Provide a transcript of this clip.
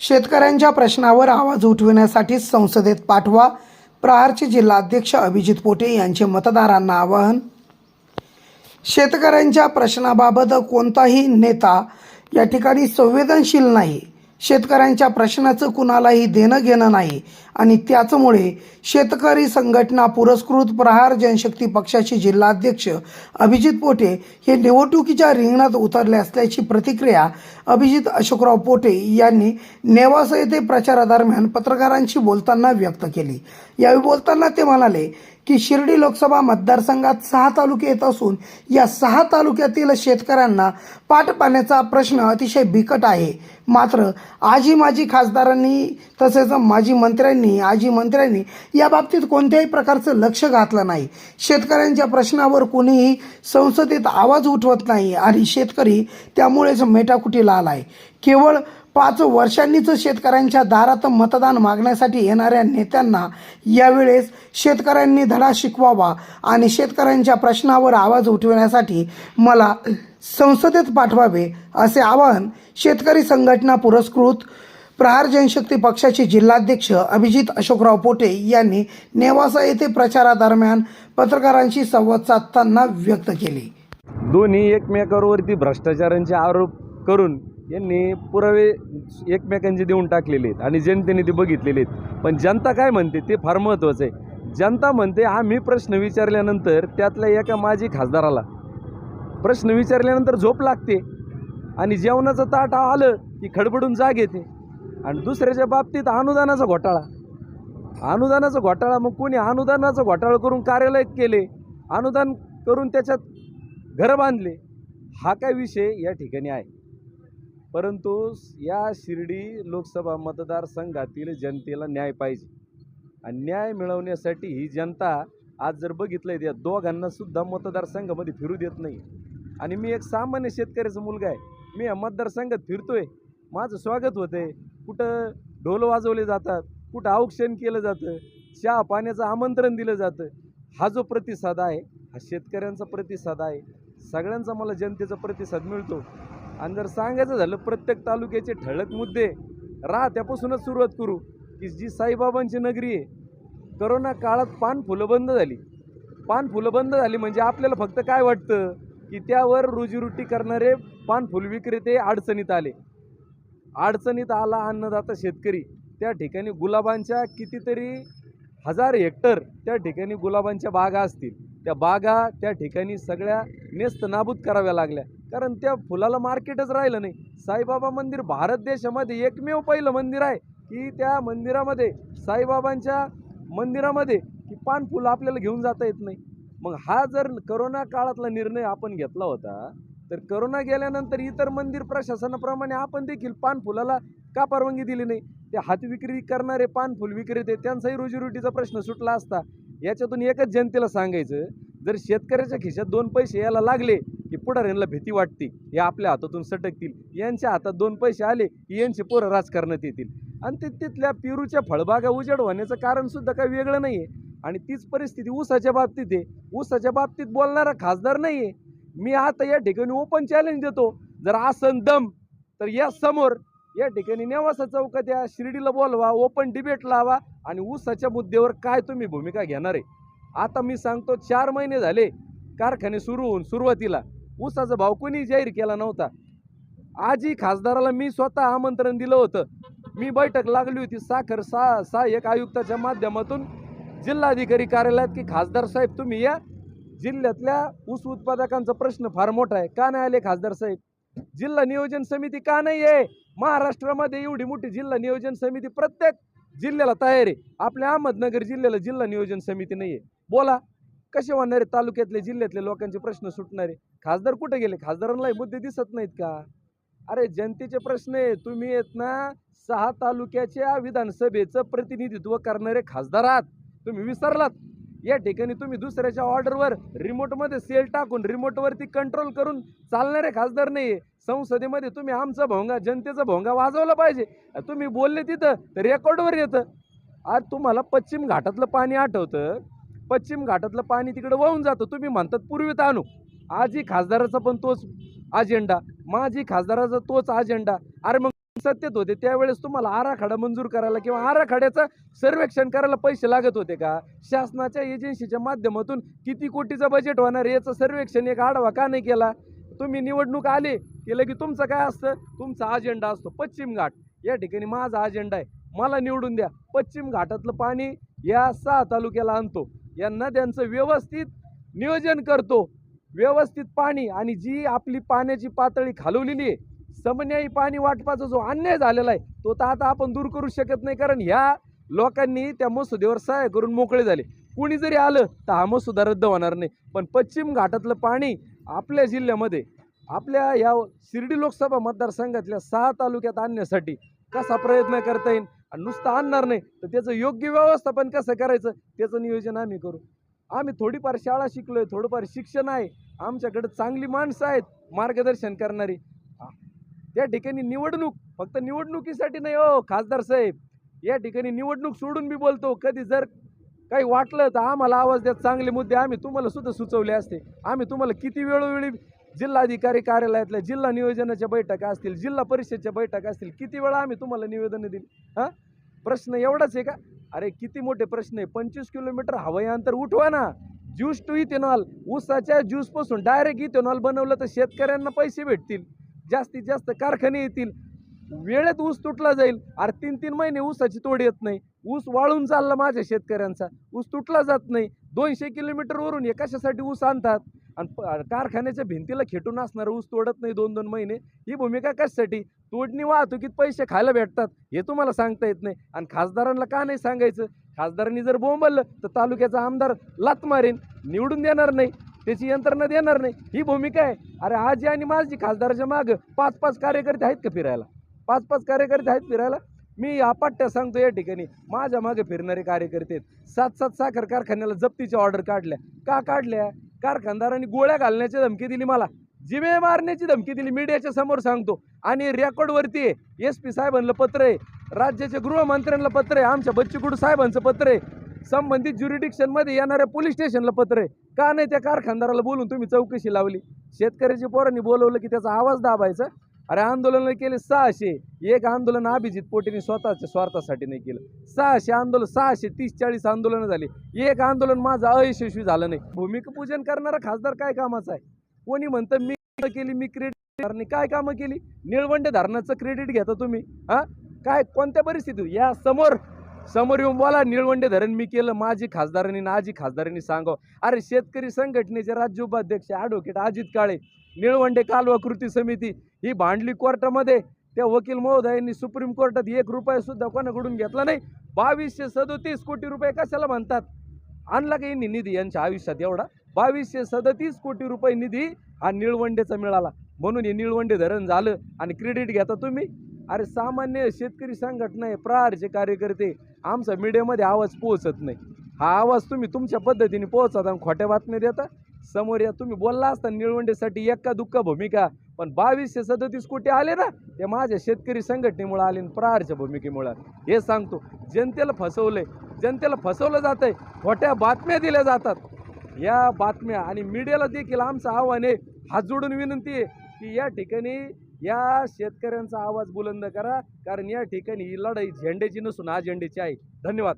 शेतकऱ्यांच्या प्रश्नावर आवाज उठविण्यासाठी संसदेत पाठवा. प्रहारचे जिल्हाध्यक्ष अभिजित पोटे यांचे मतदारांना आवाहन. शेतकऱ्यांच्या प्रश्नाबाबत कोणताही नेता या ठिकाणी संवेदनशील नाही. शेतकऱ्यांच्या प्रश्नाचं कुणालाही देणं घेणं नाही. आणि त्याचमुळे शेतकरी संघटना पुरस्कृत प्रहार जनशक्ती पक्षाचे जिल्हाध्यक्ष अभिजित पोटे हे निवडणुकीच्या रिंगणात उतरले असल्याची प्रतिक्रिया अभिजित अशोकराव पोटे यांनी नेवासा येथे प्रचारादरम्यान पत्रकारांशी बोलताना व्यक्त केली. यावेळी बोलताना ते म्हणाले की शिर्डी लोकसभा मतदारसंघात सहा तालुके येत असून या सहा तालुक्यातील शेतकऱ्यांना पाठपाण्याचा प्रश्न अतिशय बिकट आहे. मात्र आजी माजी खासदारांनी तसेच माजी मंत्र्यांनी आजी मंत्र्यांनी या बाबतीत कोणत्याही प्रकारचं लक्ष घातलं नाही. शेतकऱ्यांच्या प्रश्नावर कोणीही संसदेत आवाज उठवत नाही आणि शेतकरी त्यामुळेच मेटाकुटीला आहे केवळ पाच वर्षांनीच शेतकऱ्यांच्या दारात मतदान मागण्यासाठी येणाऱ्या नेत्यांना यावेळेस शेतकऱ्यांनी धडा शिकवावा आणि शेतकऱ्यांच्या प्रश्नावर आवाज उठवण्यासाठी मला संसदेत पाठवावे असे आवाहन शेतकरी संघटना पुरस्कृत प्रहार जनशक्ती पक्षाचे जिल्हाध्यक्ष अभिजित अशोकराव पोटे यांनी नेवासा येथे प्रचारादरम्यान पत्रकारांशी संवाद साधताना व्यक्त केली. दोन्ही एकमेकांवरती भ्रष्टाचारांचे आरोप करून यांनी पुरावे एकमेकांचे देऊन टाकलेले आहेत आणि जनतेने ते बघितलेले आहेत. पण जनता काय म्हणते ते फार महत्त्वाचं आहे. जनता म्हणते हा मी प्रश्न विचारल्यानंतर त्यातल्या एका माजी खासदाराला प्रश्न विचारल्यानंतर झोप लागते आणि जेवणाचं ताट आलं की खडबडून जाग येते. आणि दुसऱ्याच्या बाबतीत अनुदानाचा घोटाळा. अनुदानाचा घोटाळा मग कोणी अनुदानाचा घोटाळा करून कार्यालय केले अनुदान करून त्याच्यात घरं बांधले हा काय विषय या ठिकाणी आहे. परंतु या शिर्डी लोकसभा मतदारसंघातील जनतेला न्याय पाहिजे. आणि न्याय मिळवण्यासाठी ही जनता आज जर बघितलं त्या दोघांनासुद्धा मतदारसंघामध्ये फिरू देत नाही. आणि मी एक सामान्य शेतकऱ्याचा मुलगा आहे. मी या मतदारसंघात फिरतो आहे माझं स्वागत होतंय. कुठं ढोल वाजवले जातात कुठं औक्षण केलं जातं चहा पाण्याचं आमंत्रण दिलं जातं. हा जो प्रतिसाद आहे हा शेतकऱ्यांचा प्रतिसाद आहे. सगळ्यांचा मला जनतेचा प्रतिसाद मिळतो. आणि जर सांगायचं झालं प्रत्येक तालुक्याचे ठळक मुद्दे राहत्यापासूनच सुरुवात करू की जी साईबाबांची नगरी आहे करोना काळात पान फुलं बंद झाली. पान फुलं बंद झाली म्हणजे आपल्याला फक्त काय वाटतं? की त्यावर रोजीरोटी करणारे पान फुल विक्रेते अडचणीत आले. अडचणीत आला अन्नदाता शेतकरी. त्या ठिकाणी गुलाबांच्या कितीतरी हजार हेक्टर त्या ठिकाणी गुलाबांच्या बागा असतील. त्या बागा त्या ठिकाणी सगळ्या नेस्त नाबूद कराव्या लागल्या. कारण त्या फुलाला मार्केटच राहिलं नाही. साईबाबा मंदिर भारत देशामध्ये एकमेव पहिलं मंदिर आहे की त्या मंदिरामध्ये साईबाबांच्या मंदिरामध्ये की पान फुलं आपल्याला घेऊन जाता येत नाही. मग हा जर करोना काळातला निर्णय आपण घेतला होता तर करोना गेल्यानंतर इतर मंदिर प्रशासनाप्रमाणे आपण देखील पान फुलाला का परवानगी दिली नाही? ते हात विक्री करणारे पान फुल विक्रेते त्यांचाही रोजीरोटीचा प्रश्न सुटला असता याच्यातून एकच जनतेला सांगायचं जर शेतकऱ्याच्या खिशात दोन पैसे यायला लागले की पुढाऱ्यांना भीती वाटते. हे आपल्या हातातून सटकतील. यांच्या हातात दोन पैसे आले की यांचे पोरं राजकारणात येतील. आणि ते तिथल्या पेरूच्या फळबागा उजेड होण्याचं कारणसुद्धा काही वेगळं नाही आहे आणि तीच परिस्थिती ऊसाच्या बाबतीत आहे. ऊसाच्या बाबतीत बोलणारा खासदार नाही आहे मी आता या ठिकाणी ओपन चॅलेंज देतो. जर आसन दम तर या समोर या ठिकाणी नेवासा चौकात या शिर्डीला बोलवा ओपन डिबेट लावा आणि ऊसाच्या मुद्द्यावर काय तुम्ही भूमिका घेणार आहे? आता मी सांगतो चार महिने झाले कारखाने सुरू होऊन सुरुवातीला. ऊसाचा भाव कोणी जाहीर केला नव्हता. आजही खासदाराला मी स्वतः आमंत्रण दिलं होतं. मी बैठक लागली होती साखर सा सहाय्यक आयुक्ताच्या माध्यमातून. जिल्हाधिकारी कार्यालयात की खासदार साहेब तुम्ही या. जिल्ह्यातल्या ऊस उत्पादकांचा प्रश्न फार मोठा आहे. का नाही आले खासदार साहेब? जिल्हा नियोजन समिती का नाही आहे? महाराष्ट्रामध्ये एवढी मोठी जिल्हा नियोजन समिती प्रत्येक जिल्ह्याला तयार आहे. आपल्या अहमदनगर जिल्ह्याला जिल्हा नियोजन समिती नाही आहे बोला. कसे होणारे तालुक्यातले जिल्ह्यातले लोकांचे प्रश्न सुटणारे. खासदार कुठे गेले? खासदारांना मुद्दे दिसत नाहीत का? अरे जनतेचे प्रश्न आहे. तुम्ही येत ना सहा तालुक्याच्या विधानसभेचं प्रतिनिधित्व करणारे खासदार आहात. तुम्ही विसरलात. या ठिकाणी तुम्ही दुसऱ्याच्या ऑर्डरवर रिमोटमध्ये सेल टाकून रिमोटवरती कंट्रोल करून चालणारे खासदार नाही संसदेमध्ये तुम्ही आमचा भोंगा जनतेचा भोंगा वाजवला पाहिजे. तुम्ही बोलले तिथं तर रेकॉर्डवर येतं. आज तुम्हाला पश्चिम घाटातलं पाणी आठवतं. पश्चिम घाटातलं पाणी तिकडे वाहून जातं. तुम्ही म्हणतात पूर्वीत आणू. आजही खासदाराचा पण तोच अजेंडा माझी खासदाराचा तोच अजेंडा अरे मग सत्तेत होते त्यावेळेस तुम्हाला आराखडा मंजूर करायला किंवा आराखड्याचं सर्वेक्षण करायला पैसे लागत होते का? शासनाच्या एजन्सीच्या माध्यमातून किती कोटीचं बजेट होणार याचं सर्वेक्षण एक आढावा का नाही केला? तुम्ही निवडणूक आले केलं की तुमचं काय असतं? तुमचा अजेंडा असतो पश्चिम घाट. या ठिकाणी माझा अजेंडा आहे. मला निवडून द्या. पश्चिम घाटातलं पाणी या सहा तालुक्याला आणतो. या नद्यांचं व्यवस्थित नियोजन करतो. व्यवस्थित पाणी आणि जी आपली पाण्याची पातळी खालवलेली आहे समन्यायी पाणी वाटपाचा जो अन्याय झालेला आहे तो तर आता आपण दूर करू शकत नाही. कारण ह्या लोकांनी त्या मसुदेवर सहाय्य करून मोकळे झाले. कुणी जरी आलं तर हा मसुदा रद्द होणार नाही. पण पश्चिम घाटातलं पाणी आपल्या जिल्ह्यामध्ये आपल्या या शिर्डी लोकसभा मतदारसंघातल्या सहा तालुक्यात आणण्यासाठी कसा प्रयत्न करता येईल? आणि नुसतं आणणार नाही. तर त्याचं योग्य व्यवस्थापन कसं करायचं? त्याचं नियोजन आम्ही करू. आम्ही थोडीफार शाळा शिकलो आहे थोडंफार शिक्षण आहे. आमच्याकडे चांगली माणसं आहेत मार्गदर्शन करणारी. त्या ठिकाणी निवडणूक फक्त निवडणुकीसाठी नाही हो खासदार साहेब. या ठिकाणी निवडणूक सोडून मी बोलतो कधी जर काही वाटलं तर आम्हाला आवाज द्या चांगले मुद्दे आम्ही तुम्हाला सुद्धा सुचवले असते. आम्ही तुम्हाला किती वेळोवेळी जिल्हाधिकारी कार्यालयातल्या जिल्हा नियोजनाच्या बैठका असतील जिल्हा परिषदच्या बैठका असतील किती वेळा आम्ही तुम्हाला निवेदनं दिली? हां? प्रश्न एवढाच आहे का? अरे किती मोठे प्रश्न आहे. पंचवीस किलोमीटर हवाई अंतर उठवा ना. Juice to ethanol. ऊसाच्या ज्यूसपासून डायरेक्ट इथेनॉल बनवलं तर शेतकऱ्यांना पैसे भेटतील. जास्तीत जास्त कारखाने येतील. वेळेत ऊस तुटला जाईल. अरे तीन तीन महिने ऊसाची तोड येत नाही. ऊस वाळून चालला माझ्या शेतकऱ्यांचा. ऊस तुटला जात नाही. दोनशे किलोमीटरवरून हे कशासाठी ऊस आणतात? आणि प- कारखान्याच्या भिंतीला खेटून असणारा ऊस तोडत नाही दोन दोन महिने. ही भूमिका कशासाठी? तोडणी वाहतुकीत पैसे खायला भेटतात हे तुम्हाला सांगता येत नाही. आणि खासदारांना का नाही सांगायचं? खासदारांनी जर बोंबललं तर तालुक्याचा आमदार लात मारेन निवडून देणार नाही त्याची यंत्रणा देणार नाही. ही भूमिका आहे. अरे आजी आणि माझी खासदाराच्या मागं पाच पाच कार्यकर्ते आहेत का फिरायला? पाच पाच कार्यकर्ते आहेत फिरायला? मी अपाट्या सांगतो या ठिकाणी माझ्या मागे फिरणारे कार्यकर्ते आहेत. सात सात साखर कारखान्याला जप्तीच्या ऑर्डर काढल्या. का काढल्या? कारखानदारांनी गोळ्या घालण्याची धमकी दिली मला. जिवे मारण्याची धमकी दिली. मीडियाच्या समोर सांगतो. आणि रेकॉर्डवरती आहे. एस पी साहेबांना पत्र आहे. राज्याच्या गृहमंत्र्यांना पत्र आहे. आमच्या बच्चूकुड साहेबांचं पत्र आहे. संबंधित ज्युरिडिक्शनमध्ये येणाऱ्या पोलीस स्टेशनला पत्र आहे. का नाही त्या कारखानदाराला बोलून तुम्ही चौकशी लावली? शेतकऱ्याच्या पोरांनी बोलवलं की त्याचा आवाज दाबायचा. अरे आंदोलन केले सहाशे. एक आंदोलन अभिजित पोटेने स्वतःच्या स्वार्थासाठी नाही केलं. सहाशे आंदोलन सहाशे तीस चाळीस आंदोलनं झाली. एक आंदोलन माझं अयशस्वी झालं नाही. भूमिका पूजन करणारा खासदार काय कामाचा आहे? कोणी म्हणतं मी केली मी क्रेडिट काय कामं केली? निळवंडे धरणाचं क्रेडिट घेता तुम्ही हा? काय कोणत्या परिस्थितीत? या समोर समोर येऊन बोला निळवंडे धरण मी केलं माझी खासदारांनी ना आजी खासदारांनी सांगावं. अरे शेतकरी संघटनेचे राज्य उपाध्यक्ष ॲडव्होकेट अजित काळे निळवंडे कालवा कृती समिती ही भांडली कोर्टामध्ये. त्या वकील महोदयांनी सुप्रीम कोर्टात एक रुपया सुद्धा कोणाकडून घेतला नाही? बावीसशे सदोतीस कोटी रुपये कशाला म्हणतात? आणला का यांनी निधी? यांच्या आयुष्यात एवढा? बावीसशे सदतीस कोटी रुपये निधी हा निळवंडेचा मिळाला. म्हणून हे निळवंडे धरण झालं आणि क्रेडिट घेता तुम्ही? अरे सामान्य शेतकरी संघटना आहे प्रहारचे कार्यकर्ते आमचा मीडियामध्ये आवाज पोहोचत नाही. हा आवाज तुम्ही तुमच्या पद्धतीने पोहोचता आणि खोट्या बातम्या देता. समोर या तुम्ही बोलला असता निळवंडेसाठी एक्का दुःख भूमिका पण बावीसशे सदतीस कोटी आले ना ते माझ्या शेतकरी संघटनेमुळे आले प्रहारच्या भूमिकेमुळं. हे सांगतो जनतेला फसवलंय जनतेला फसवलं जात आहे खोट्या बातम्या दिल्या जातात. या बातम्या आणि मीडियाला देखील आमचं आव्हान आहे हात जोडून विनंती आहे की या ठिकाणी या शेतकऱ्यांचा आवाज बुलंद करा कारण या ठिकाणी ही लढाई झेंड्याची नसून अजेंड्याची आहे. धन्यवाद.